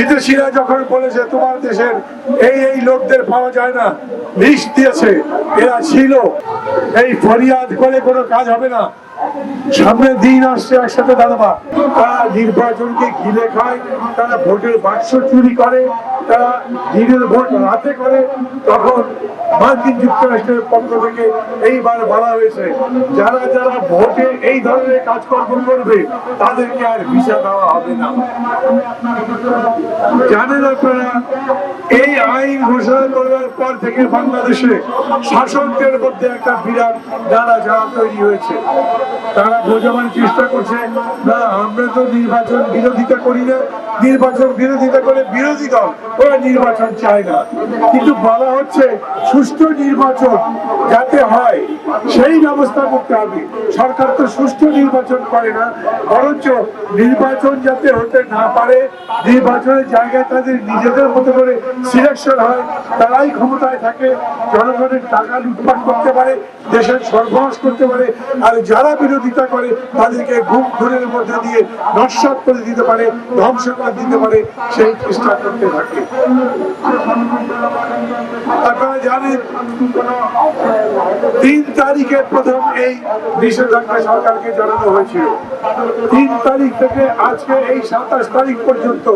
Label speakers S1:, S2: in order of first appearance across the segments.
S1: বিদেশিরা যখন বলেছে, তোমার দেশের এই এই লোকদের পাওয়া যায় না লিস্ট দিয়েছে, এরা ছিল। এই ফরিয়াদ করে কোনো কাজ হবে না। সামনে দিন আসছে একসাথে দাঁড়াবা তারা নির্বাচনকে ঘিরে খায়, তারা ভোটের বাক্স চুরি করে, তারা দিনের ভোট রাতে করে, তখন মার্কিন যুক্তরাষ্ট্রের পক্ষ থেকে এইবার বলা হয়েছে, যারা যারা ভোটে এই ধরনের কাজকর্ম করবে, তাদেরকে আর ভিসা দেওয়া হবে না। জানেন আপনারা, এই আইন ঘোষণা করার পর থেকে বাংলাদেশে শাসকদের মধ্যে একটা বিরাট নানা যারা তৈরি হয়েছে। তারা বোঝাবার চেষ্টা করছে, না, আমরা তো নির্বাচন বিরোধিতা করি না। নির্বাচন বিরোধিতা করে বিরোধী দল, ওরা নির্বাচন চায় না। কিন্তু বলা হচ্ছে, সুষ্ঠু নির্বাচন যাতে হয়, সেই ব্যবস্থা করতে হবে। সরকার তো সুষ্ঠু নির্বাচন করে না, বরঞ্চ নির্বাচন যাতে হতে না পারে, নির্বাচনের জায়গায় তাদের নিজেদের মতো করে সিলেকশন হয় তারাই ক্ষমতায় থাকে জনগণের টাকা লুটপাট করতে পারে দেশের সর্বনাশ করতে পারে, আর যারা বিরোধিতা করে তাদেরকে ঘুম ঘুরের মধ্যে দিয়ে নস্বাত করে দিতে পারে, ধ্বংস করে দিতে পারে, সেই চেষ্টা করতে থাকে। আপনারা জানেন, তিন তারিখে প্রথম এই নিষেধাজ্ঞা সরকারকে জানানো হয়েছিল। তিন তারিখ থেকে আজকে এই সাতাশ তারিখ পর্যন্ত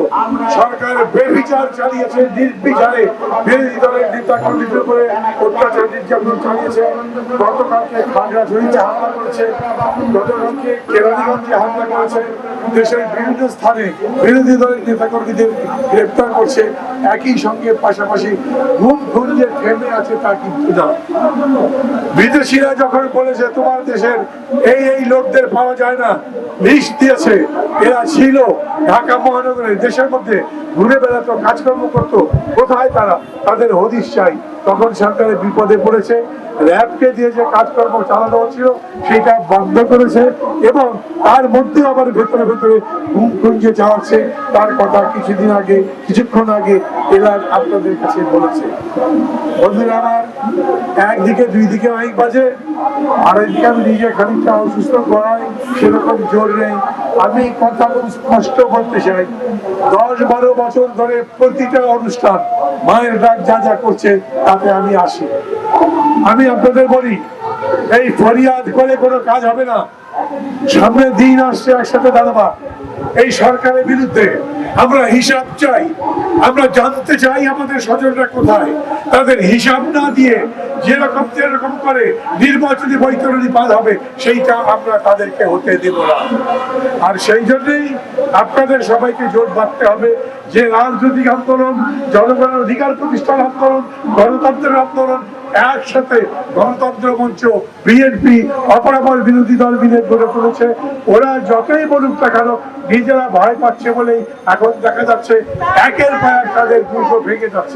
S1: সরকার বেবিচার চালিয়েছে, নির্বিচারে বিরোধী দলের নেতা কর্মীদের উপরে অত্যাচার নির্যাতন চালিয়েছে। গতকালকে খাগড়াঝড়িতে হামলা করেছে, গতকালকে কেরানীগঞ্জে হামলা করেছে, দেশের বিভিন্ন স্থানে বিরোধী দলের নেতা কর্মীদের গ্রেপ্তার করছে। একই সঙ্গে পাশাপাশি ঘুম ঘুম যে থেমে আছে তা কিন্তু না বিদেশিরা যখন বলেছে, তোমার দেশের এই এই লোকদের পাওয়া যায় না লিস্ট দিয়েছে। এরা ছিল ঢাকা মহানগরের দেশের মধ্যে ঘুরে বেড়াতো, কাজকর্ম করতো। কোথায় তারা? তাদের হদিশ চাই। তখন সরকারের বিপদে পড়েছে। র্যাবকে দিয়ে যে কাজকর্ম চালানো হচ্ছিল, সেটা বন্ধ করেছে এবং তার মধ্যে আবার ভেতরে ভেতরে ঘুম খুঁজে চালাচ্ছে তার কথা কিছুদিন আগে, কিছুক্ষণ আগে এরা আপনাদের কাছে বলেছে। বন্ধুরা আমার, একদিকে দুই দিকে মাইক বাজে। আর একদিকে আমি নিজে খানিকটা অসুস্থ করাই সেরকম জোর নেই। আমি কথা খুব স্পষ্ট বলতে চাই। দশ বারো বছর ধরে প্রতিটা অনুষ্ঠান, মায়ের ডাক যা যা করছে, তাতে আমি আসি। আমি আপনাদের বলি, এই ফরিয়াদ করে কোনো কাজ হবে না। সামনে দিন আসছে একসাথে দাঁড়াবা। এই সরকারের বিরুদ্ধে আমরা হিসাব চাই, আমরা জানতে চাই আমাদের স্বজনরা কোথায়। তাদের হিসাব না দিয়ে যেরকম যেরকম করে নির্বাচনী বৈতরণী পার হবে, সেইটা আমরা তাদেরকে হতে দেব না। আর সেই জন্যই আপনাদের সবাইকে জোট বাঁধতে হবে যে রাজনৈতিক আন্দোলন, জনগণের অধিকার প্রতিষ্ঠান আন্দোলন, গণতন্ত্রের আন্দোলন একসাথে গণতন্ত্র মঞ্চ, বিএনপি অপরাপর বিরোধী দল মিলে গড়ে তুলেছে। ওরা যতই বলুক না কেন নিজেরা ভয় পাচ্ছে বলেই এখন দেখা যাচ্ছে একের পর এক তাদের দুর্গ ভেঙে যাচ্ছে।